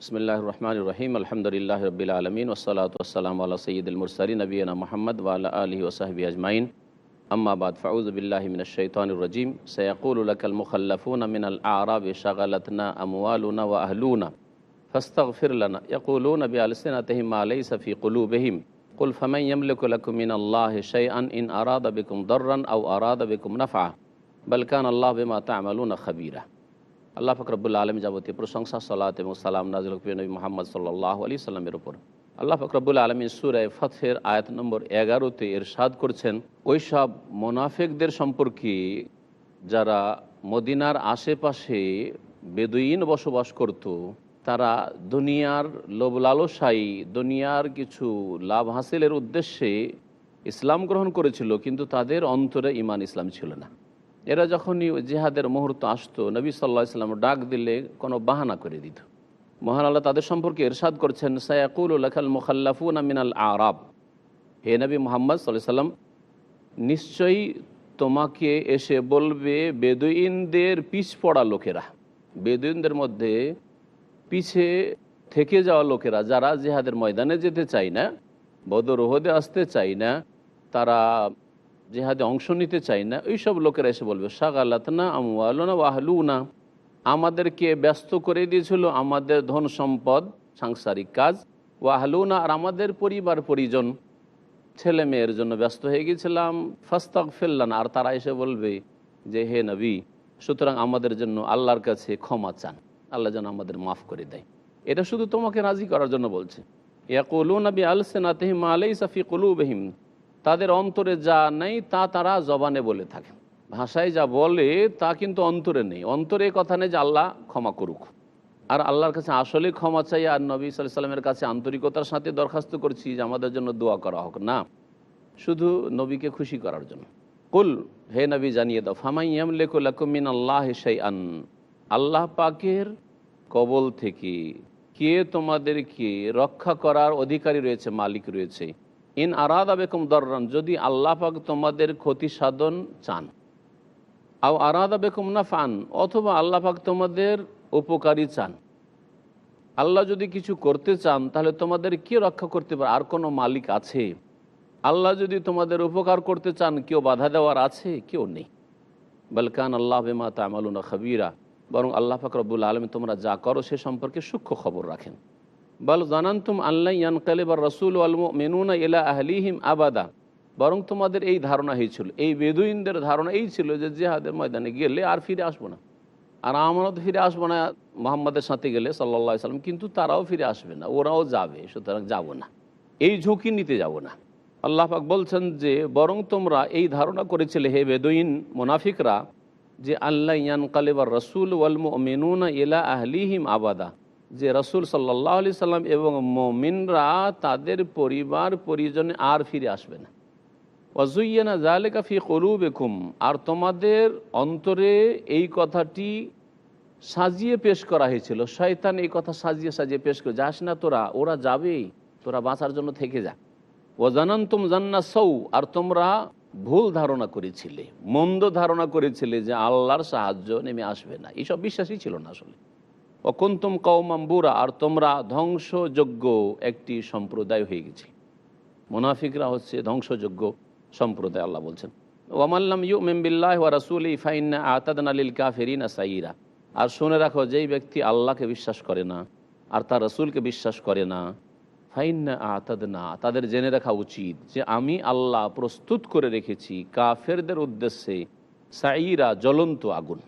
بسم الله الرحمن الرحيم الحمد لله رب العالمين والصلاة والسلام على سيد المرسلين نبينا محمد وعلى آله وصحبه أجمعين اما بعد فاعوذ بالله من الشيطان الرجيم سيقول لك المخلفون من الاعراب شغلتنا اموالنا واهلنا فاستغفر لنا يقولون بالسنتهم ما ليس في قلوبهم قل فمن يملك لكم من الله شيئا ان اراد بكم ضرا أو اراد بكم نفعا بل كان الله بما تعملون خبيرا আল্লাহ ফকরবুল্লা আলম যাবতীয় প্রশংসা, সালাত এবং সালাম নাজিল নবী মোহাম্মদ সাল্লাহ আলি সাল্লামের উপর। আল্লাহ ফকরবুল্লা আলমী সুরায় ফথের আয়াত নম্বর এগারোতে এরশাদ করছেন, ওই সব মোনাফেকদের সম্পর্কে যারা মদিনার আশেপাশে বেদুইন বসবাস করত, তারা দুনিয়ার লোভ লালসাই দুনিয়ার কিছু লাভ হাসিলের উদ্দেশ্যে ইসলাম গ্রহণ করেছিল, কিন্তু তাদের অন্তরে ইমান ইসলাম ছিল না। এরা যখনই জেহাদের মুহূর্ত আসতো, নবী সাল্লাহ ইসলাম ডাক দিলে কোনো বাহানা করে দিত। মহান আল্লাহ তাদের সম্পর্কে এরশাদ করছেন, সায়াকুল লাখাল মুখাল্লাফুন মিনাল আরাব। হে নবী মোহাম্মদ সাল্লাহ সাল্লাম, নিশ্চয়ই তোমাকে এসে বলবে, বেদুইনদের পিছ পড়া লোকেরা, বেদুইনদের মধ্যে পিছে থেকে যাওয়া লোকেরা যারা জেহাদের ময়দানে যেতে চায় না, বদর রোহদে আসতে চায় না, তারা জেহাদে অংশ নিতে চাই না, ওইসব লোকেরা এসে বলবে শাগালাতনা আমওয়ালনা ওয়াহলুনা আমাদেরকে ব্যস্ত করে দিয়েছিল আমাদের ধন সম্পদ, সাংসারিক কাজ। ওয়াহলুনা আর আমাদের পরিবার, পরিজন। ছেলে মেয়ের জন্য ব্যস্ত হয়ে গেছিলাম। ফাস্তাক ফেললান আর তারা এসে বলবে যে, হে নবী, সুতরাং আমাদের জন্য আল্লাহর কাছে ক্ষমা চান। আল্লাহ যেন আমাদের মাফ করে দেয়। এটা শুধু তোমাকে রাজি করার জন্য বলছে। ইয়াকুলু নবী আলসেনাতহিম আলাই সাফি কুলুবহিম। তাদের অন্তরে যা নেই তা তারা জবানে বলে থাকে। ভাষায় যা বলে তা কিন্তু অন্তরে নেই। অন্তরে কথা নেই যে আল্লাহ ক্ষমা করুক। আর আল্লাহর কাছে আসলে ক্ষমা চাই আর নবী সাল্লামের কাছে আন্তরিকতার সাথে দরখাস্ত করছি যে আমাদের জন্য দোয়া করা হোক। না, শুধু নবীকে খুশি করার জন্য। কুল, হে নবী, জানিয়ে দাও ফামাইয়াম লেকুমিন আল্লাহ সেই আন আল্লাহ পাকের কবল থেকে কে তোমাদেরকে রক্ষা করার অধিকারী রয়েছে, মালিক রয়েছে? ইন আরাদা বেকম দর্রান, যদি আল্লাহ পাক তোমাদের ক্ষতি সাধন চান। আও আরাদা বেকম না ফান অথবা আল্লাহ পাক তোমাদের উপকারী চান। আল্লাহ যদি কিছু করতে চান, তাহলে তোমাদের কে রক্ষা করতে পারে? আর কোনো মালিক আছে? আল্লাহ যদি তোমাদের উপকার করতে চান, কেউ বাধা দেওয়ার আছে? কেউ নেই। বলকান আল্লাহ বেমা তামালুনা খাবিরা, বরং আল্লাহ ফাকরবুল আলম তোমরা যা করো সে সম্পর্কে সূক্ষ্ম খবর রাখেন। বল জানান্তুম আল্লাহ ইয়ানকালেবার রসুল আলম মেনুনা ইলা আহলিহিম আবাদা। বরং তোমাদের এই ধারণা হয়েছিল এই বেদুইনদের ধারণা এই ছিল যে জেহাদের ময়দানে গেলে আর ফিরে আসব না। আর আমরা ফিরে আসব না মোহাম্মদের সাথে গেলে সাল্লা সাল্লাম, কিন্তু তারাও ফিরে আসবে না, ওরাও যাবে, সুতরাং যাব না। এই ঝুঁকি নিতে যাব না। আল্লাহ পাক বলছেন যে, বরং তোমরা এই ধারণা করেছিলে হে বেদুইন মোনাফিকরা যে আল্লাহ ইয়ান কালেবার রসুল ওয়ালম মেনুনা ইলা আহলিহিম আবাদা। যে রসুল সাল্লাহ আলি সাল্লাম এবং মমিনরা তাদের পরিবার, পরিজনে আর ফিরে আসবে না। ওয়াজুইয়ানা জালেকা ফি কলুবেকুম। আর তোমাদের অন্তরে এই কথাটি সাজিয়ে পেশ করা হয়েছিল। শয়তান এই কথা সাজিয়ে সাজিয়ে পেশ করে, যাস না তোরা, ওরা যাবেই, তোরা বাঁচার জন্য থেকে যা। ও জানান্তুম জান্না সৌ, আর তোমরা ভুল ধারণা করেছিলে, মন্দ ধারণা করেছিলে যে আল্লাহর সাহায্য নেমে আসবে না। এইসব বিশ্বাসই ছিল না আসলে। অকুন্তুম কৌমাম্বুরা আর তোমরা ধ্বংসযোগ্য একটি সম্প্রদায় হয়ে গেছে মুনাফিকরা হচ্ছে ধ্বংসযোগ্য সম্প্রদায়, আল্লাহ বলছেন। ওয়ামাল্লাম ইউ মেমবিল্লাহ ওয়া রাসুল ফাইন্না আতাদন আলিল কাফেরিনা সাইরা। আর শুনে রাখো, যেই ব্যক্তি আল্লাহকে বিশ্বাস করে না, আর তার রসুলকে বিশ্বাস করে না, ফাইন্না আতাদ না তাদের জেনে রাখা উচিত যে আমি আল্লাহ প্রস্তুত করে রেখেছি কাফেরদের উদ্দেশ্যে সাইরা, জ্বলন্ত আগুন।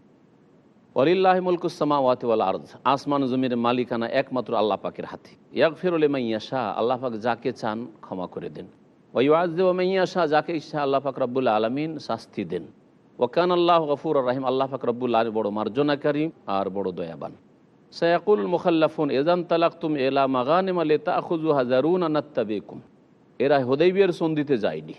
অলিল্লাহ মুলকুসামা ওয়াতিওয়াল আর্জ আসমান জমির মালিকানা একমাত্র আল্লাহ পাকের হাতে ইয়াক ফেরুলে মাইয়া শাহ আল্লাহ পাক যাকে চান ক্ষমা করে দেন। ওয়াজদে মাইয়া শাহ যাকে ইচ্ছা আল্লাহ পাক রব্বুল আলমিন শাস্তি দেন। ওকান আল্লাহ গফুর রাহিম, আল্লাহ পাক রব্বুল আলম বড় মার্জনাকারী আর বড় দয়াবান। সয়াকুল মুখাল্লাফুন এজান তালাক তুম এলা মাগানিম আলে তাখুজু হাজারুন আনাত্তাবেকুম এরা হোদাইবিয়ার সন্ধিতে যায়নি।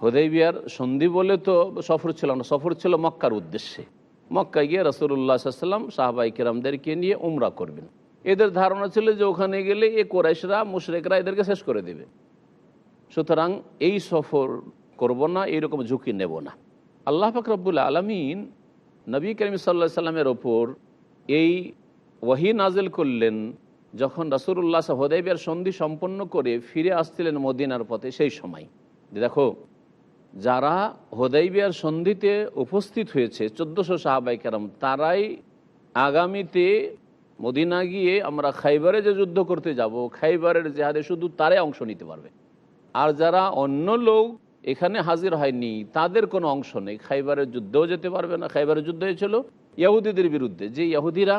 হোদাইবিয়ার সন্ধি বলে তো সফর ছিল না, সফর ছিল মক্কার উদ্দেশ্যে। মক্কা গিয়ে রসুল্লাহ সাল্লাম সাহাবাই কিরামদেরকে নিয়ে উমরা করবেন। এদের ধারণা ছিল যে ওখানে গেলে এ কোরাইশরা, মুশরেকরা এদেরকে শেষ করে দেবে। সুতরাং এই সফর করব না, এইরকম ঝুঁকি নেব না। আল্লাহ ফাকরাবুল আলমিন নবী করিম সাল্লা সাল্লামের ওপর এই ওয়াহি নাজেল করলেন, যখন রাসুল্লাহ হদেবের সন্ধি সম্পন্ন করে ফিরে আসছিলেন মদিনার পথে সেই সময়। দেখো যারা হোদাইবিয়ার সন্ধিতে উপস্থিত হয়েছে, চোদ্দশো সাহাবাই কেরাম, তারাই আগামীতে মদিনা গিয়ে আমরা খাইবারে যে যুদ্ধ করতে যাব, খাইবারের জেহাদে শুধু তারাই অংশ নিতে পারবে। আর যারা অন্য লোক এখানে হাজির হয়নি, তাদের কোনো অংশ নেই। খাইবারের যুদ্ধেও যেতে পারবে না। খাইবারের যুদ্ধ হয়েছিল ইয়াহুদিদের বিরুদ্ধে, যে ইয়াহুদিরা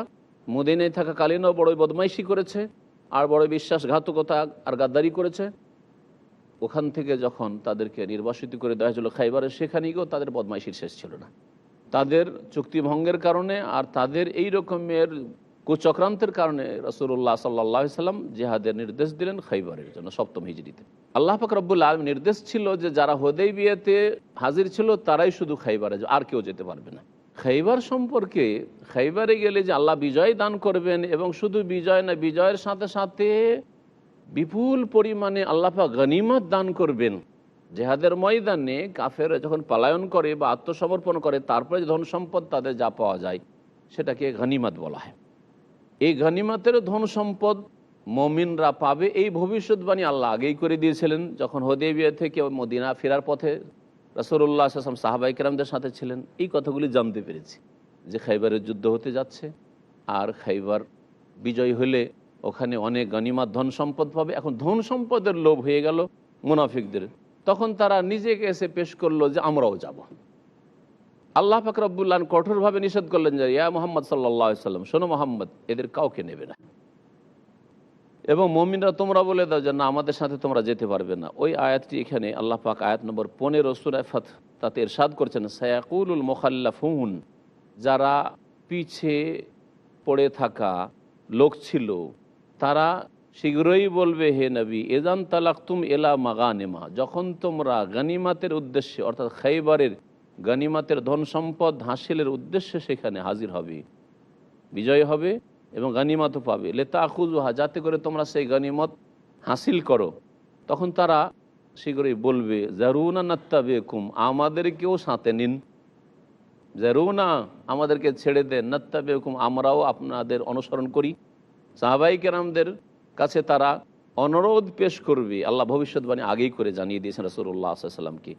মদিনায় থাকা কালীনও বড়ই বদমাইশি করেছে, আর বড় বিশ্বাসঘাতকতা আর গাদ্দারি করেছে। ওখান থেকে যখন তাদেরকে নির্বাসিত করে দেওয়া হয়েছিল খাইবারে সেখানে গিয়েও তাদের বদমাইশির শেষ ছিল না। তাদের চুক্তিভঙ্গের কারণে আর তাদের এই রকমের কুচক্রান্তের কারণে রসুল্লাহ সাল্লাহ সাল্লাম জেহাদের নির্দেশ দিলেন খাইবারের জন্য, সপ্তম হিজড়িতে। আল্লাহ পাক রব্বুল আলম নির্দেশ ছিল যে যারা হোদেই বিয়েতে হাজির ছিল, তারাই শুধু খাইবারে আর কেউ যেতে পারবে না। খাইবার সম্পর্কে খাইবারে গেলে যে আল্লাহ বিজয় দান করবেন এবং শুধু বিজয় না, বিজয়ের সাথে সাথে বিপুল পরিমাণে আল্লাপা গনিমত দান করবেন। জেহাদের ময়দানে কাফের যখন পালায়ন করে বা আত্মসমর্পণ করে, তারপরে যে ধন সম্পদ তাদের যা পাওয়া যায়, সেটাকে গনিমত বলা হয়। এই গনিমতের ধন সম্পদ মমিনরা পাবে এই ভবিষ্যৎবাণী আল্লাহ আগেই করে দিয়েছিলেন। যখন হদেবিয়া থেকে মদিনা ফেরার পথে রসুল্লাহ আসলাম সাহাবাই কেরামদের সাথে ছিলেন, এই কথাগুলি জানতে পেরেছি যে খাইবারের যুদ্ধ হতে যাচ্ছে, আর খাইবার বিজয় হলে ওখানে অনেক গনিমাত ধন সম্পদ পাবে। এখন ধন সম্পদের লোভ হয়ে গেল মুনাফিকদের। তখন তারা নিজেকে এসে পেশ করল যে আমরাও যাব। আল্লাহ ফাকরাবুল্লাহ কঠোরভাবে নিষেধ করলেন যে, ইয়া মোহাম্মদ সাল্লাহ সাল্লাম, শোনো মোহাম্মদ, এদের কাউকে নেবে না। এবং মমিনরা তোমরা বলে দাও যে, না, আমাদের সাথে তোমরা যেতে পারবে না। ওই আয়াতটি এখানে আল্লাহ পাক আয়াত নম্বর পনেরো সুরাফাত তাতে এরশাদ করছেন সায়াকুল মোখাল্লাফুন, যারা পিছে পড়ে থাকা লোক ছিল তারা শীঘ্রই বলবে, হে নবী, এজান তালাক্তুম এলা মাগানেমা। যখন তোমরা গানিমাতের উদ্দেশ্যে, অর্থাৎ খাইবারের গানিমাতের ধন সম্পদ হাসিলের উদ্দেশ্যে সেখানে হাজির হবে, বিজয় হবে এবং গানিমাতও পাবে। লেতা আখুজুহা যাতে করে তোমরা সেই গানিমত হাসিল করো। তখন তারা শীঘ্রই বলবে, জারুনা নাত্তা বেকুম আমাদেরকেও সাঁতে নিন। জারুনা, আমাদেরকে ছেড়ে দেন। নাত্তা বেকুম আমরাও আপনাদের অনুসরণ করি। সাহাবাই কেরামদের কাছে তারা অনুরোধ পেশ করবে। আল্লাহ ভবিষ্যৎবাণী আগেই করে জানিয়ে দিয়েছেন রসুল্লাহ সাল্লামকে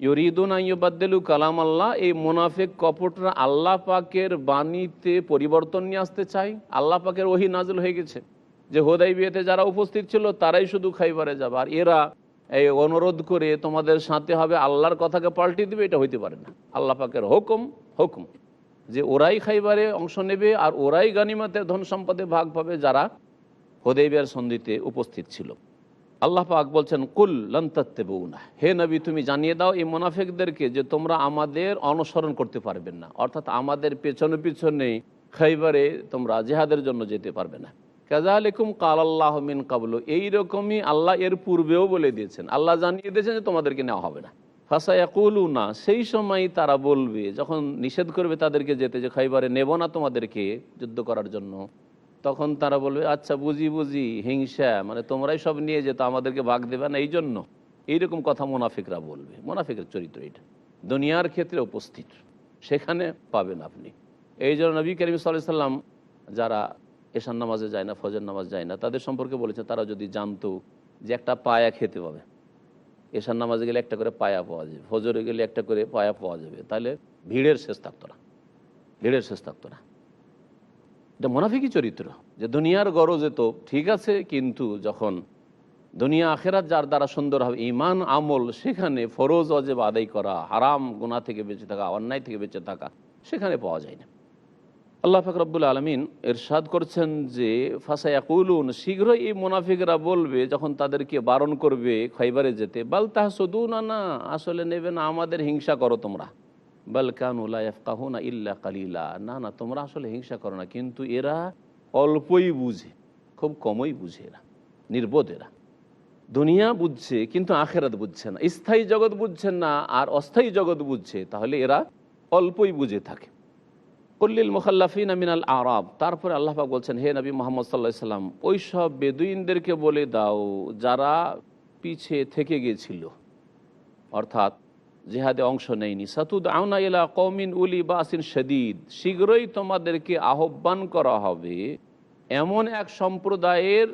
ইউরিদুন আইবাদ্দেলু কালাম আল্লাহ এই মোনাফেক কপটরা আল্লাহ পাকের বাণীতে পরিবর্তন নিয়ে আসতে চায়। আল্লাহ পাকের ওহি নাজল হয়ে গেছে যে হোদাই বিয়েতে যারা উপস্থিত ছিল তারাই শুধু খাইবারে যাবে। আর এরা এই অনুরোধ করে তোমাদের সাথে হবে, আল্লাহর কথাকে পাল্টে দিবে, এটা হইতে পারে না। আল্লাহ পাকের হুকুম হুকুম। যে ওরাই খাইবারে অংশ নেবে আর ওরাই গানিমাতের ধন সম্পদে ভাগ পাবে যারা হোদেবিয়ার সন্ধিতে উপস্থিত ছিল। আল্লাহ পাক বলছেন, কুল লন্তাত্তে বউনা হে নবী, তুমি জানিয়ে দাও এই মোনাফেকদেরকে যে তোমরা আমাদের অনুসরণ করতে পারবেন না। অর্থাৎ আমাদের পেছনে পিছনে খাইবারে তোমরা জেহাদের জন্য যেতে পারবে না। কাজা আলিকুম কাল আল্লাহ মিন কাবল। এইরকমই আল্লাহ এর পূর্বেও বলে দিয়েছেন। আল্লাহ জানিয়ে দিয়েছেন যে তোমাদেরকে নেওয়া হবে না। ফাঁসায়াকুলু না সেই সময় তারা বলবে, যখন নিষেধ করবে তাদেরকে যেতে যে খাইবারে নেব না তোমাদেরকে যুদ্ধ করার জন্য, তখন তারা বলবে আচ্ছা বুঝি বুঝি, হিংসা মানে তোমরাই সব নিয়ে যেত, আমাদেরকে ভাগ দেবে না এই জন্য এইরকম কথা মোনাফিকরা বলবে। মোনাফিকের চরিত্র এটা। দুনিয়ার ক্ষেত্রে উপস্থিত। সেখানে পাবেন আপনি। এই জন্য নবী করিম সাল্লাম যারা এশান নামাজে যায় না ফজর নামাজ যায় না, তাদের সম্পর্কে বলেছে, তারা যদি জানতো যে একটা পায়া খেতে পাবে। এশান নামাজে গেলে একটা করে পায়া পাওয়া যাবে, ফজরে গেলে একটা করে পায়া পাওয়া যাবে, তাহলে ভিড়ের শেষ থাকতো না, ভিড়ের শেষ থাকতো না। এটা মোনাফিকই চরিত্র, যে দুনিয়ার গরজে তো ঠিক আছে, কিন্তু যখন দুনিয়া আখেরাত যার দ্বারা সুন্দর হবে ইমান আমল, সেখানে ফরোজ অজেব আদায় করা, হারাম গুণা থেকে বেঁচে থাকা, অন্যায় থেকে বেঁচে থাকা, সেখানে পাওয়া যায় না। আল্লাহ ফাকরাবুল আলমিন এরশাদ করছেন যে, ফাঁসায়াকুলুন, শীঘ্রই এই মুনাফিকরা বলবে যখন তাদেরকে বারণ করবে খাইবারে যেতে, বাল শুধু না না আসলে নেবে না, আমাদের হিংসা করো তোমরা। বালকানুল্লাহনা ইল্লা কালিলা। না না, তোমরা আসলে হিংসা করো না, কিন্তু এরা অল্পই বুঝে, খুব কমই বুঝে এরা, নির্বোধ এরা। দুনিয়া বুঝছে, কিন্তু আখেরাত বুঝছে না। স্থায়ী জগৎ বুঝছেন না, আর অস্থায়ী জগৎ বুঝছে, তাহলে এরা অল্পই বুঝে থাকে। কল্লিল মুখাল্লাফিন মিনাল আরব। তারপরে আল্লাহাক বলছেন, হে নবী মোহাম্মদ সাল্লাহ সাল্লাম, ওই সব বেদুইনদেরকে বলে দাও যারা পিছে থেকে গিয়েছিল অর্থাৎ জেহাদে অংশ নেয়নি। সাতুদ আউনা ইলা কৌমিন উলি বাসিন শদীদ। শীঘ্রই তোমাদেরকে আহ্বান করা হবে এমন এক সম্প্রদায়ের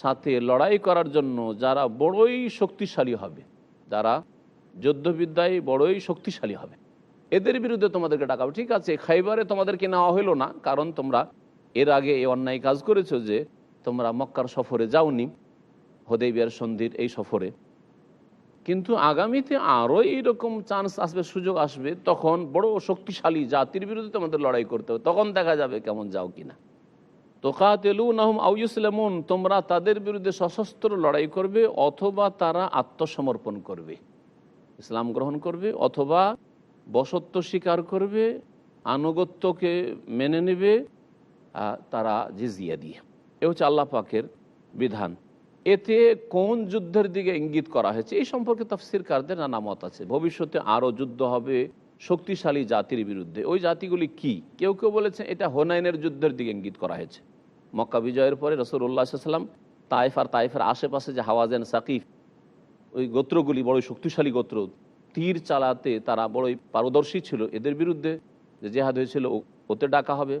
সাথে লড়াই করার জন্য যারা বড়ই শক্তিশালী হবে। যারা যুদ্ধবিদ্যায় বড়ই শক্তিশালী হবে। এদের বিরুদ্ধে তোমাদেরকে ডাকা হবে। ঠিক আছে, খাইবারে তোমাদেরকে নেওয়া হলো না, কারণ তোমরা এর আগে এই অন্যায় কাজ করেছ যে তোমরা মক্কার সফরে যাওনি হদেবিয়ার সন্ধির এই সফরে। কিন্তু আগামীতে আরও এইরকম চান্স আসবে, সুযোগ আসবে, তখন বড় শক্তিশালী জাতির বিরুদ্ধে তোমাদের লড়াই করতে হবে। তখন দেখা যাবে কেমন যাও কিনা। তোকাতেলু নাহম আউসলেমন তোমরা তাদের বিরুদ্ধে সশস্ত্র লড়াই করবে, অথবা তারা আত্মসমর্পণ করবে। ইসলাম গ্রহণ করবে, অথবা বসত্ব স্বীকার করবে, আনুগত্যকে মেনে নেবে তারা জিজিয়া দিয়ে। এ হচ্ছে আল্লাহ পাকের বিধান। এতে কোন যুদ্ধের দিকে ইঙ্গিত করা হয়েছে? এই সম্পর্কে তফসিরকারদের নানা মত আছে। ভবিষ্যতে আরও যুদ্ধ হবে শক্তিশালী জাতির বিরুদ্ধে। ওই জাতিগুলি কি? কেউ কেউ বলেছেন এটা হোনাইনের যুদ্ধের দিকে ইঙ্গিত করা হয়েছে। মক্কা বিজয়ের পরে রসুল্লাহ সাল্লাম তাইফ আর তাইফের আশেপাশে যে হাওয়াজেন সাকিফ, ওই গোত্রগুলি বড় শক্তিশালী গোত্র তীর চালাতে তারা বড়ই পারদর্শী ছিল। এদের বিরুদ্ধে যে জেহাদ হয়েছিল ওতে ডাকা হবে।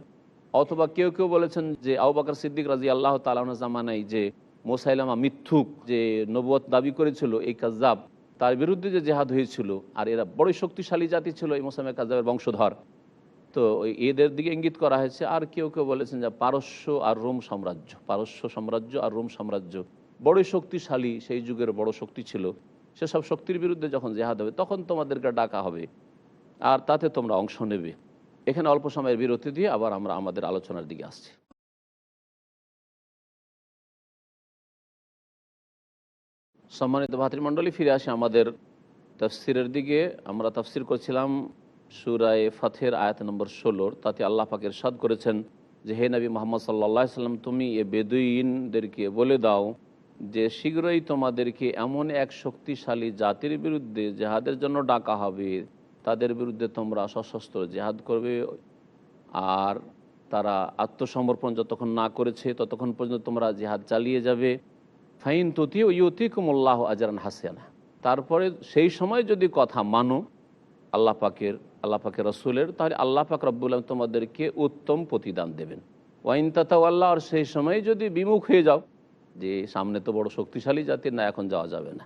অথবা কেউ কেউ বলেছেন যে আউবাকর সিদ্দিক রাজি আল্লাহ তালাহ জামানাই যে মোসাইলামা মিথ্যুক যে নবুয়ত দাবি করেছিল এই কাজাব তার বিরুদ্ধে যে জেহাদ হয়েছিল, আর এরা বড়ই শক্তিশালী জাতি ছিল এই মোসামে কাজাবের বংশধর। তো এদের দিকে ইঙ্গিত করা হয়েছে, আর কেউ কেউ বলেছেন যে পারস্য আর রোম সাম্রাজ্য, পারস্য সাম্রাজ্য আর রোম সাম্রাজ্য বড়ই শক্তিশালী, সেই যুগের বড় শক্তি ছিল। সেসব শক্তির বিরুদ্ধে যখন জেহাদ হবে, তখন তোমাদেরকে ডাকা হবে। আর তাতে তোমরা অংশ নেবে। এখানে অল্প সময়ের বিরতি দিয়ে আবার আমরা আমাদের আলোচনার দিকে আসছি। সম্মানিত ভাতৃমণ্ডলী, ফিরে আসি আমাদের তফসিরের দিকে। আমরা তফসির করছিলাম সুরায় ফাথের আয়াত নম্বর ষোলোর তাতে আল্লাহ পাকের সাদ করেছেন যে, হে নবী মোহাম্মদ সাল্লা সাল্লাম তুমি এ বেদুইনদেরকে বলে দাও যে শীঘ্রই তোমাদেরকে এমন এক শক্তিশালী জাতির বিরুদ্ধে জেহাদের জন্য ডাকা হবে, তাদের বিরুদ্ধে তোমরা সশস্ত্র জেহাদ করবে। আর তারা আত্মসমর্পণ যতক্ষণ না করেছে, ততক্ষণ পর্যন্ত তোমরা জেহাদ চালিয়ে যাবে। ফাইন তুতি ও ইউতিকুমুল্লাহ আজরান হাসিয়ানা তারপরে সেই সময় যদি কথা মানো, আল্লাহ পাকের আল্লাহ পাকের রসুলের, তাহলে আল্লাহ পাক রব্বুল তোমাদেরকে উত্তম প্রতিদান দেবেন। ওয়াইন তাতাও আল্লাহ আর সেই সময় যদি বিমুখ হয়ে যাও যে সামনে তো বড় শক্তিশালী জাতির না, এখন যাওয়া যাবে না।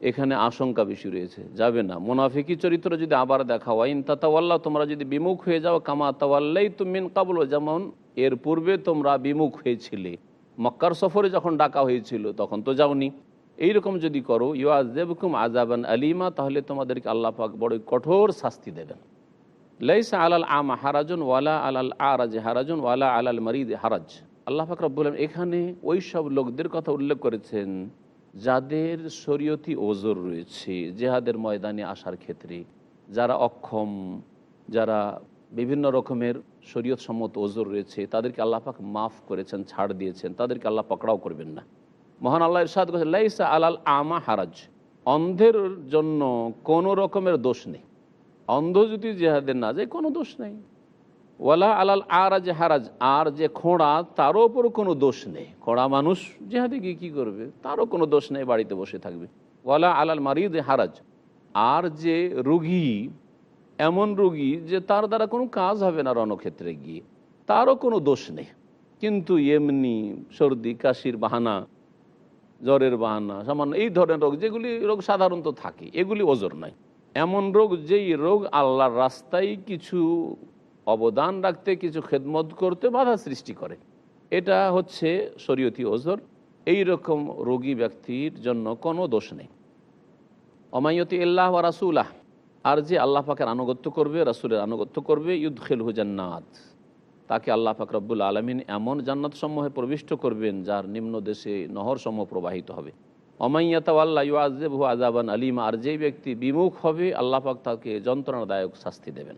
এখানে আশঙ্কা বেশি রয়েছে, যাবে না। মোনাফিকি চরিত্র যদি আবার দেখা ওয়াইন তাতাওয়াল্লাহ, তোমরা যদি বিমুখ হয়ে যাও, কামা তাওয়াল্লাই তুমিন কাবল, যেমন এর পূর্বে তোমরা বিমুখ হয়েছিলে। মক্কার সফরে যখন ডাকা হয়েছিল, তখন তো যাওনি। এইরকম যদি করো ইউআজেবকুম আজাবান আলিমা, তাহলে তোমাদেরকে আল্লাহ পাক বড় কঠোর শাস্তি দেবেন। লাইসা আলাল আম হারাজুন, ওয়ালা আলাল আরাজ হারাজন, ওয়ালা আলাল মারিদ হারাজ। আল্লাহ পাক রব্বুল এখানে ওই সব লোকদের কথা উল্লেখ করেছেন যাদের শরীয়তি ওজোর রয়েছে, জেহাদের ময়দানে আসার ক্ষেত্রে। যারা অক্ষম, যারা বিভিন্ন রকমের শরীয়ত সম্মত ওজোর রয়েছে, তাদেরকে আল্লাহ পাক মাফ করেছেন, ছাড় দিয়েছেন। তাদেরকে আল্লাহ পাকড়াও করবেন না। মহান আল্লাহ ইরশাদ করেছেন, লাইসা আলাল আমা হারাজ। অন্ধের জন্য কোনো রকমের দোষ নেই। অন্ধ যদি জেহাদের না যায়, কোনো দোষ নেই। ওয়ালা আলাল আরাজ হারাজ, আর যে খোঁড়া, তারও ওপর কোনো দোষ নেই। খোঁড়া মানুষ জেহাদে গিয়ে কী করবে? তারও কোনো দোষ নেই, বাড়িতে বসে থাকবে। ওয়ালা আলাল মারিদ হারাজ, আর যে রুগী, এমন রুগী যে তার দ্বারা কোনো কাজ হবে না রণক্ষেত্রে গিয়ে, তারও কোনো দোষ নেই। কিন্তু এমনি সর্দি, কাশির বাহানা, জ্বরের বাহানা, সামান্য এই ধরনের রোগ, যেগুলি রোগ সাধারণত থাকে, এগুলি ওজোর নাই এমন রোগ যেই রোগ আল্লাহর রাস্তায় কিছু অবদান রাখতে, কিছু খেদমত করতে বাধা সৃষ্টি করে। এটা হচ্ছে শরীয়তি ওজর। এই রকম রোগী ব্যক্তির জন্য কোনো দোষ নেই। অমায়তি ইল্লাহ ওয়া রাসুলাহ। আর যে আল্লাহ পাকের আনুগত্য করবে, রাসুলের আনুগত্য করবে ইউদ খেল হুজান্নাত তাকে আল্লাহ পাক রব্বুল আলমিন এমন জান্নাত সমূহে প্রবিষ্ট করবেন, যার নিম্ন দেশে নহর সমূহ প্রবাহিত হবে। অমাইয়াতাল্লাহ ইউআজেব হু আজাবান আলিম। আর যেই ব্যক্তি বিমুখ হবে, আল্লাহ পাক তাকে যন্ত্রণাদায়ক শাস্তি দেবেন।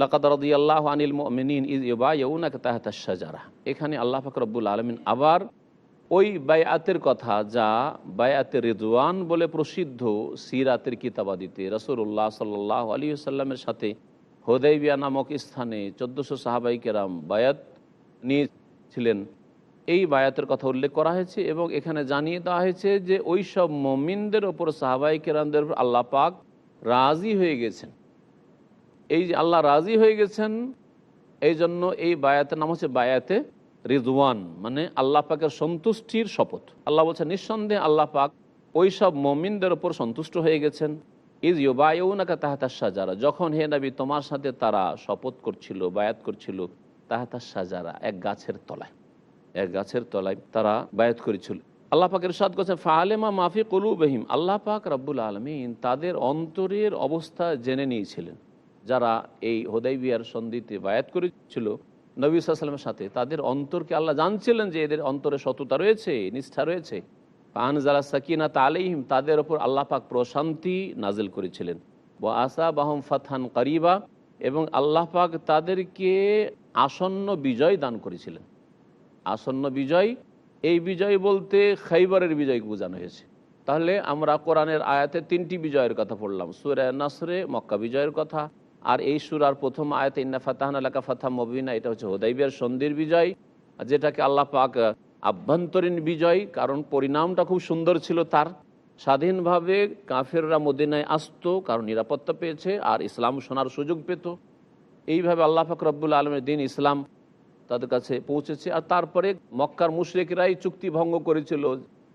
লাকাত রদি আল্লাহ আনিল মিন ইজ ইবা ইউনাকে তাহাতা সাজারা এখানে আল্লাহ পাক রব্বুল আলমিন আবার ওই বায়াতের কথা, যা বায়াতের রেদওয়ান বলে প্রসিদ্ধ সিরাতের কিতাবাদিতে রসুল্লাহ সাল্লাহ আলী সাল্লামের সাথে হোদাইবিয়া নামক স্থানে চোদ্দোশো সাহাবাই কেরাম বায়াত নিয়েছিলেন। এই বায়াতের কথা উল্লেখ করা হয়েছে এবং এখানে জানিয়ে দেওয়া হয়েছে যে ওই সব মমিনদের ওপর সাহাবাই কেরামদের আল্লাহ পাক রাজি হয়ে গেছেন। এই যে আল্লাহ রাজি হয়ে গেছেন, এই জন্য এই বায়াতের নাম হচ্ছে বায়াতে রিজওয়ান মানে আল্লাহ পাকের সন্তুষ্টির শপথ। আল্লাহ বলছেন নিঃসন্দেহে আল্লাহ পাক ওই সব মমিনদের ওপর সন্তুষ্ট হয়ে গেছেন। ইজ ইউবায়ুনাকা তাহাতার সাজারা যখন হে নবী তোমার সাথে তারা শপথ করছিল, বায়াত করছিল তাহাতার সাজারা এক গাছের তলায়, এক গাছের তলায় তারা বায়াত করেছিল। আল্লাহ পাকের সাদ করছেন ফালেমা মাফি কলু বহিম আল্লাহ পাক রব্বুল আলমিন তাদের অন্তরের অবস্থা জেনে নিয়েছিলেন। যারা এই হোদাই হোদাইবিয়ার সন্ধিতে বায়াত করেছিল, নবী সাল্লামের সাথে, তাদের অন্তরকে আল্লাহ জানছিলেন যে এদের অন্তরে সততা রয়েছে, নিষ্ঠা রয়েছে। পান যারা সাকিনা তালিহিম তাদের ওপর আল্লাহ পাক প্রশান্তি নাজিল করেছিলেন। ও আসা বাহম ফাতহান করিবা, এবং আল্লাহ পাক তাদেরকে আসন্ন বিজয় দান করেছিলেন। আসন্ন বিজয়, এই বিজয় বলতে খাইবারের বিজয়কে বোঝানো হয়েছে। তাহলে আমরা কোরআনের আয়াতে তিনটি বিজয়ের কথা পড়লাম। সুরে নাসরে, মক্কা বিজয়ের কথা আর এই সুরার প্রথম আয়াতে, ইন্না ফাতাহান আলাকা ফাতাহ মবিনা এটা হচ্ছে হোদাইবিয়ার সন্ধির বিজয় যেটাকে আল্লাহ পাক আভ্যন্তরীণ বিজয়, কারণ পরিণামটা খুব সুন্দর ছিল তার। স্বাধীনভাবে কাফেররা মদিনায় আসতো, কারণ নিরাপত্তা পেয়েছে, আর ইসলাম শোনার সুযোগ পেত। এইভাবে আল্লাহ পাক রব্বুল আলমের দিন ইসলাম তাদের কাছে পৌঁছেছে। আর তারপরে মক্কার মুশরেকরাই চুক্তি ভঙ্গ করেছিল,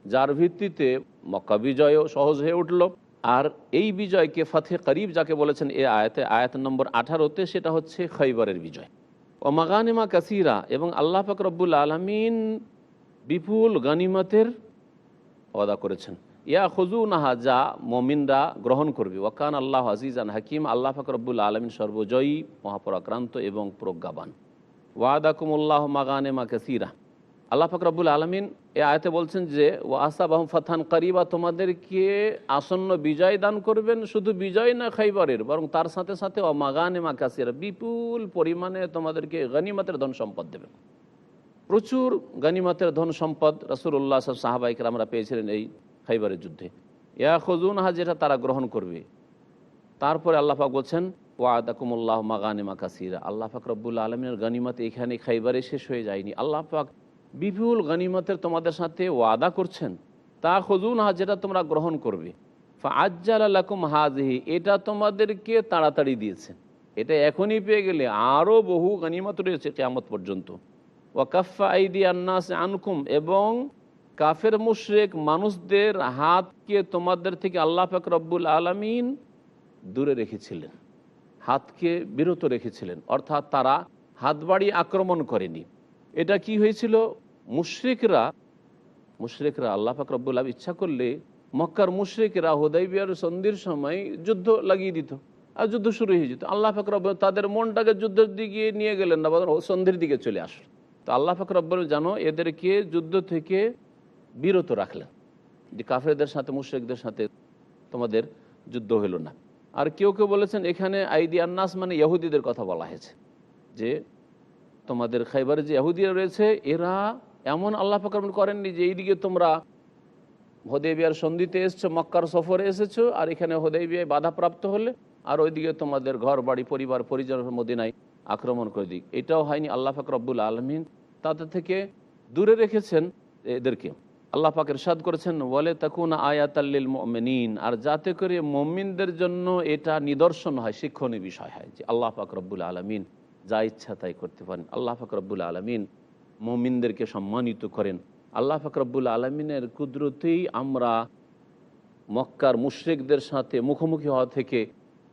যার ভিত্তিতে মক্কা বিজয়ও সহজ হয়ে উঠল। আর এই বিজয়কে ফাতে করিব যাকে বলেছেন এ আয়াতে, আয়াত নম্বর আঠারোতে সেটা হচ্ছে খৈবরের বিজয়। ও মাগানিমা কাসিরা এবং আল্লাহ পাক রব্বুল আলমিন বিপুল গানিমতের ওয়াদা করেছেন। ইয়া খুজু নাহা যা মমিনরা গ্রহণ করবে। ওয়াকান আল্লাহ আজিজান হাকিম, আল্লাহ পাক রব্বুল আলমিন সর্বজয়ী, মহাপরাক্রান্ত এবং প্রজ্ঞাবান। ওয়াদাকুমুল্লাহ মাগানেমা কাসিরা। আল্লাহ ফাকরাবুল আলমিন এ আয়তে বলছেন যে ও আসাবাহম ফাথান কারিবা তোমাদেরকে আসন্ন বিজয় দান করবেন, শুধু বিজয় না খাইবারের, বরং তার সাথে সাথে ও মাগানেমা কাসিরা, বিপুল পরিমাণে তোমাদেরকে গনিমতের ধন সম্পদ দেবেন প্রচুর গনিমতের ধন সম্পদ রসুল্লাহ সব সাহাবাইকে আমরা পেয়েছিলেন এই খাইবারের যুদ্ধে। ইয়া খজুনহা যেটা তারা গ্রহণ করবে। তারপরে আল্লাহাক বলছেন, ওয়াদাকুমুল্লাহ মাগানিমা কাসিরা আল্লাহ পাক রব্বুল আলমিনের গানিমত এখানে খাইবারে শেষ হয়ে যায়নি। আল্লাহ পাক বিপুল গানিমতের তোমাদের সাথে ওয়াদা করছেন। তা খজুন হা যেটা তোমরা গ্রহণ করবে। আজ্জাল আল্লাকুম হাজহি এটা তোমাদেরকে তাড়াতাড়ি দিয়েছেন। এটা এখনই পেয়ে গেলে আরও বহু গানিমত রয়েছে কেয়ামত পর্যন্ত। ওয়াকাফা আইদি আন্নাস আনকুম, এবং কাফের মুশরেক মানুষদের হাতকে তোমাদের থেকে আল্লাহ পাক রব্বুল আলমিন দূরে রেখেছিলেন। হাতকে বিরত রেখেছিলেন। অর্থাৎ তারা হাত বাড়িয়ে আক্রমণ করেনি। এটা কি হয়েছিল? মুশরিকরা মুশরিকরা আল্লাহ পাক রব্বুল ইচ্ছা করলে মক্কার মুশরিকরা হোদাইবিয়ার সন্ধির সময় যুদ্ধ লাগিয়ে দিত আর যুদ্ধ শুরু হয়ে যেত। আল্লাহ পাক রব্বুল তাদের মনটাকে যুদ্ধের দিকে নিয়ে গেলেন না সন্ধির দিকে চলে আসলো। তো আল্লাহ পাক রব্বুল জানো, এদেরকে যুদ্ধ থেকে বিরত রাখলেন যে কাফেরদের সাথে, মুশরিকদের সাথে তোমাদের যুদ্ধ হলো না। আর কেউ কেউ বলেছেন, এখানে আইদি আন্নাস মানে ইহুদিদের কথা বলা হয়েছে যে তোমাদের খাইবারে যে ইহুদিরা রয়েছে, এরা এমন আল্লাহ ফাকরমন করেননি যে এইদিকে তোমরা হদেবিয়ার সন্ধিতে এসছো, মক্কার সফরে এসেছ, আর এখানে হদেবিয়ায় বাধাপ্রাপ্ত হলে আর ওইদিকে তোমাদের ঘর বাড়ি পরিবার, পরিজনের মদিনায় আক্রমণ করে দিক। এটাও হয়নি আল্লাহ ফাকর রব্বুল আলমিন তাদের থেকে দূরে রেখেছেন এদেরকে। আল্লাহ পাকের সাদ করেছেন বলে তখন আয়াতাল্লিল মমিন আর যাতে করে মমিনদের জন্য এটা নিদর্শন হয়, শিক্ষণীয় বিষয় হয় যে আল্লাহ পাক রব্বুল আলমিন যা ইচ্ছা তাই করতে পারেন। আল্লাহ পাক রব্বুল আলমিন মমিনদেরকে সম্মানিত করেন। আল্লাহ পাক রব্বুল আলমিনের কুদরতেই আমরা মক্কার মুশ্রিকদের সাথে মুখোমুখি হওয়া থেকে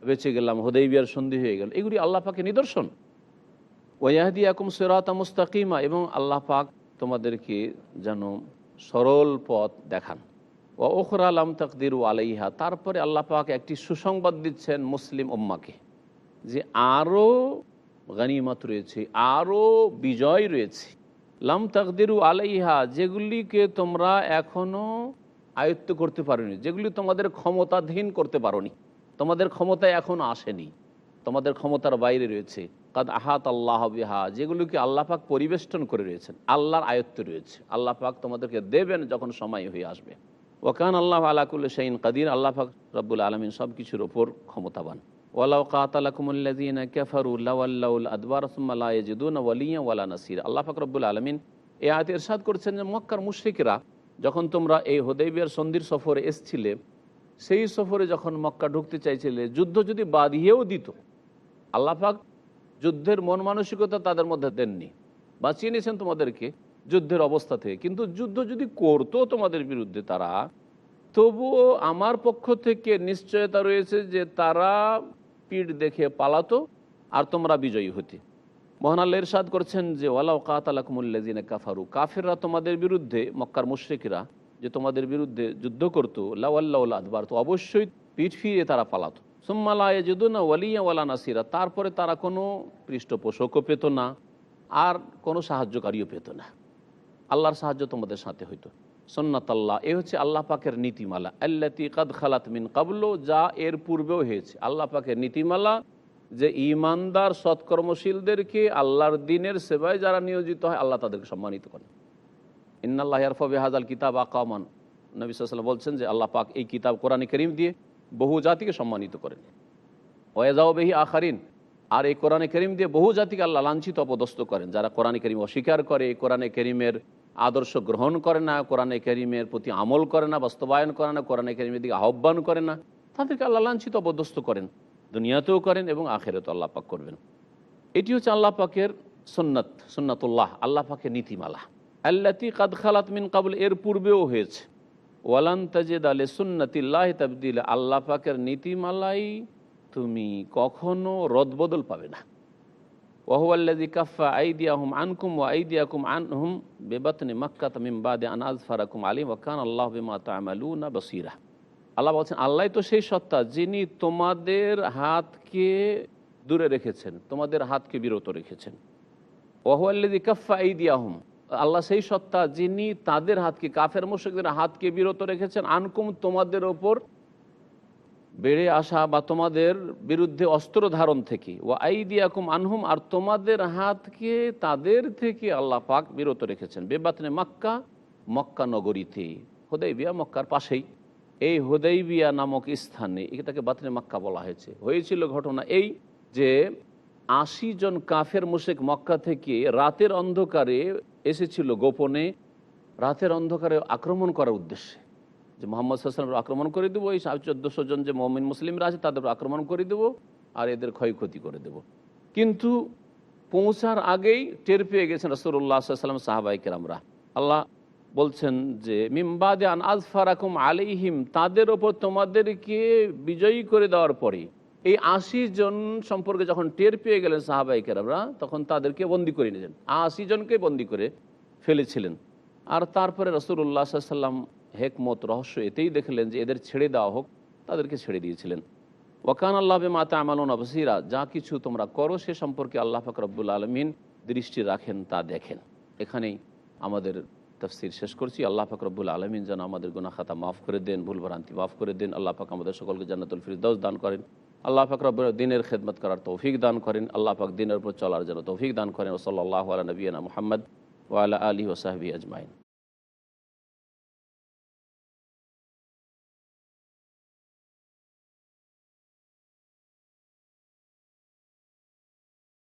বেঁচে গেলাম, হোদাইবিয়ার সন্ধি হয়ে গেল। এগুলি আল্লাহ পাকে নিদর্শন। ওয়াহাদি আকুম সেরাতা মুস্তাকিমা এবং আল্লাহ পাক তোমাদেরকে যেন সরল পথ দেখান। ও ওখর আলাম তকদির আলাইহা, তারপরে আল্লাহ পাক একটি সুসংবাদ দিচ্ছেন মুসলিম উম্মাকে যে আরও গানিমত রয়েছে, আরও বিজয় রয়েছে। লাম তকদিরু আলাইহা, যেগুলিকে তোমরা এখনও আয়ত্ত করতে পারোনি, যেগুলি তোমাদের ক্ষমতাধীন করতে পারোনি, তোমাদের ক্ষমতায় এখন আসেনি, তোমাদের ক্ষমতার বাইরে রয়েছে। কাদ আহাত আল্লাহ বিহা, যেগুলোকে আল্লাহ পাক পরিবেষ্টন করে রয়েছেন, আল্লাহর আয়ত্ত রয়েছে। আল্লাহ পাক তোমাদেরকে দেবেন যখন সময় হয়ে আসবে। ওকান আল্লাহ আলাকুল শাইন কাদির, আল্লাহ পাক রব্বুল আলমিন সব কিছুর ওপর ক্ষমতাবান। ওয়ালাউ কাতালাকুমুল্লাদিন কেফারুল্লাউল আদবার সুম্মালাইজুদ্দিন ওয়ালিয়া ওয়ালা নাসির। আল্লাহ পাক রব্বুল আলমিন এ আয়তে ইরশাদ করছেন যে মক্কার মুশ্রিকরা যখন তোমরা এই হোদেবিয়ার সন্ধির সফরে এসছিলে, সেই সফরে যখন মক্কা ঢুকতে চাইছিলে, যুদ্ধ যদি বাঁধিয়েও দিত আল্লাহাক যুদ্ধের মন মানসিকতা তাদের মধ্যে দেননি। বাঁচিয়ে নিয়েছেন তোমাদেরকে যুদ্ধের অবস্থা থেকে। কিন্তু যুদ্ধ যদি করতো তোমাদের বিরুদ্ধে তারা, তবুও আমার পক্ষ থেকে নিশ্চয়তা রয়েছে যে তারা পিঠ দেখে পালাতো আর তোমরা বিজয়ী হতে। মহান আল্লাহ ইরশাদ করছেন যে, ওয়ালাউ কাতালাকুমুল্লাজিনে কাফারু। কাফেররা তোমাদের বিরুদ্ধে, মক্কার মুশ্রিকরা যে তোমাদের বিরুদ্ধে যুদ্ধ করতো লাওয়াল্লাহ আদবার। তো অবশ্যই পিঠ ফিরিয়ে তারা পালাতো। যদু না ওয়ালিয়া ওয়ালা নাসিরা। তারপরে তারা কোনো পৃষ্ঠপোষকও পেত না আর কোনো সাহায্যকারীও পেত না। আল্লাহর সাহায্য তোমাদের সাথে হইতো। সন্ন্যত আল্লাহ এ হচ্ছে আল্লাহ পাকের নীতিমালা। আল্লাতি কাদ খালাত মিন কাবলো, যা এর পূর্বেও হয়েছে। আল্লাহ পাকের নীতিমালা যে ইমানদার সৎকর্মশীলদেরকে আল্লাহর দিনের সেবায় যারা নিয়োজিত হয়, আল্লাহ তাদেরকে সম্মানিত করেন। ইন্নাল্লাহ ইয়ারফবে হাজাল কিতাব আকামান। নবী সাল্লাম বলছেন যে আল্লাহ পাক এই কিতাব কোরআন করিম দিয়ে বহু জাতিকে সম্মানিত করেন। ওয়াজাও বেহি আখারিন, আর এই কোরআনে করিম দিয়ে বহু জাতিকে আল্লাহ লাঞ্ছিত অপদস্থ করেন, যারা কোরআনে করিম অস্বীকার করে, এই কোরআনে করিমের আদর্শ গ্রহণ করে না, কোরআনে করিমের প্রতি আমল করে না, বাস্তবায়ন করে না, কোরআনে করিমের দিকে আহ্বান করে না, তাদেরকে আল্লাহ লাঞ্ছিত অপদস্থ করেন, দুনিয়াতেও করেন এবং আখেরেতেও আল্লাহ পাক করবেন। এটি হচ্ছে আল্লাহ পাকের সুন্নত, সুন্নাতুল্লাহ, আল্লাহ পাকের নীতিমালা। আল্লাতি কাদ খালাত মিন কাবুল, এর পূর্বেও হয়েছে। ওয়ালান তাজেদ আলে সুন্নতিল্লাহ তাবদিল, আল্লাহ পাকের নীতিমালাই তুমি কখনো রদবদল পাবে না। ওয়াহুয়াল্লাদি কাফা আইদিয়াহুম আনকুম ওয়া আইদিয়াকুম আনহুম বেবাতনে মাক্কা তামিম বাদে আনাজ ফারাকুম আলিম ওয়াকান আল্লাহ বিমা তামালুনা বসিরা আল্লাহ বলছেন আল্লাহ তো সেই সত্তা যিনি তোমাদের হাতকে দূরে রেখেছেন, তোমাদের হাতকে বিরত রেখেছেন। ওয়াহুয়াল্লাদি কাফা আইদিয়াহুম, আল্লাহ সেই সত্তা যিনি তাদের হাতকে, কাফের মুশরিকদের হাতকে বিরত রেখেছেন, আনকুম তোমাদের ওপর বেড়ে আসা বা তোমাদের বিরুদ্ধে অস্ত্র ধারণ থেকে ও আইদিয়াকুম আনহুম, আর তোমাদের হাতকে তাদের থেকে আল্লাহ পাক বিরত রেখেছেন। বেবাতনে মক্কা মক্কা নগরীতে। হোদাইবিয়া মক্কার পাশেই। এই হোদাইবিয়া নামক স্থানে, এটাকে বাতনে মক্কা বলা হয়েছে। হয়েছিল ঘটনা এই যে, আশি জন কাফের মুশেক মক্কা থেকে রাতের অন্ধকারে এসেছিল গোপনে। রাতের অন্ধকারে আক্রমণ করার উদ্দেশ্যে। যে মোহাম্মদ সাল্লাম আক্রমণ করে দেবো, এই চোদ্দশো জন যে মমিন মুসলিমরা আছে তাদের আক্রমণ করে দেবো আর এদের ক্ষয়ক্ষতি করে দেব। কিন্তু পৌঁছার আগেই টের পেয়ে গেছেন রসুল্লাহ সাল্লাম সাহাবাই কেরামরা। আল্লাহ বলছেন যে মিমবাদে আন আজফারাকুম আলিহিম তাদের ওপর তোমাদেরকে বিজয়ী করে দেওয়ার পরে এই আশি জন সম্পর্কে যখন টের পেয়ে গেলেন সাহাবাই কেরামরা, তখন তাদেরকে বন্দি করে নিলেন। আশি জনকে বন্দি করে ফেলেছিলেন। আর তারপরে রসুল্লাহ সাল্লাম হেকমত, রহস্য এতেই দেখলেন যে এদের ছেড়ে দেওয়া হোক, তাদেরকে ছেড়ে দিয়েছিলেন। ওয়াকান আল্লাহ মাতা আমালন অবসিরা যা কিছু তোমরা করো সে সম্পর্কে আল্লাহ ফাকর রব্বুল আলমিন দৃষ্টি রাখেন, তা দেখেন। এখানেই আমাদের তফসির শেষ করছি। আল্লাহ পাক রব্বুল আলমিন যেন আমাদের গুনা খাতা মাফ করে দেন ভুল ভ্রান্তি মাফ করে দেন। আল্লাহ পাক আমাদের সকলকে জান্নাতুল ফিরদৌস দান করেন। আল্লাহ পাক দিনের খেদমত করার তৌফিক দান করেন। আল্লাহ পাক দিনের উপর চলার যেন তৌফিক দান করেন। ওসল্লাহ আলা নবীনা মোহাম্মদ ওয়ালা আলী ওসাহবি আজমাইন।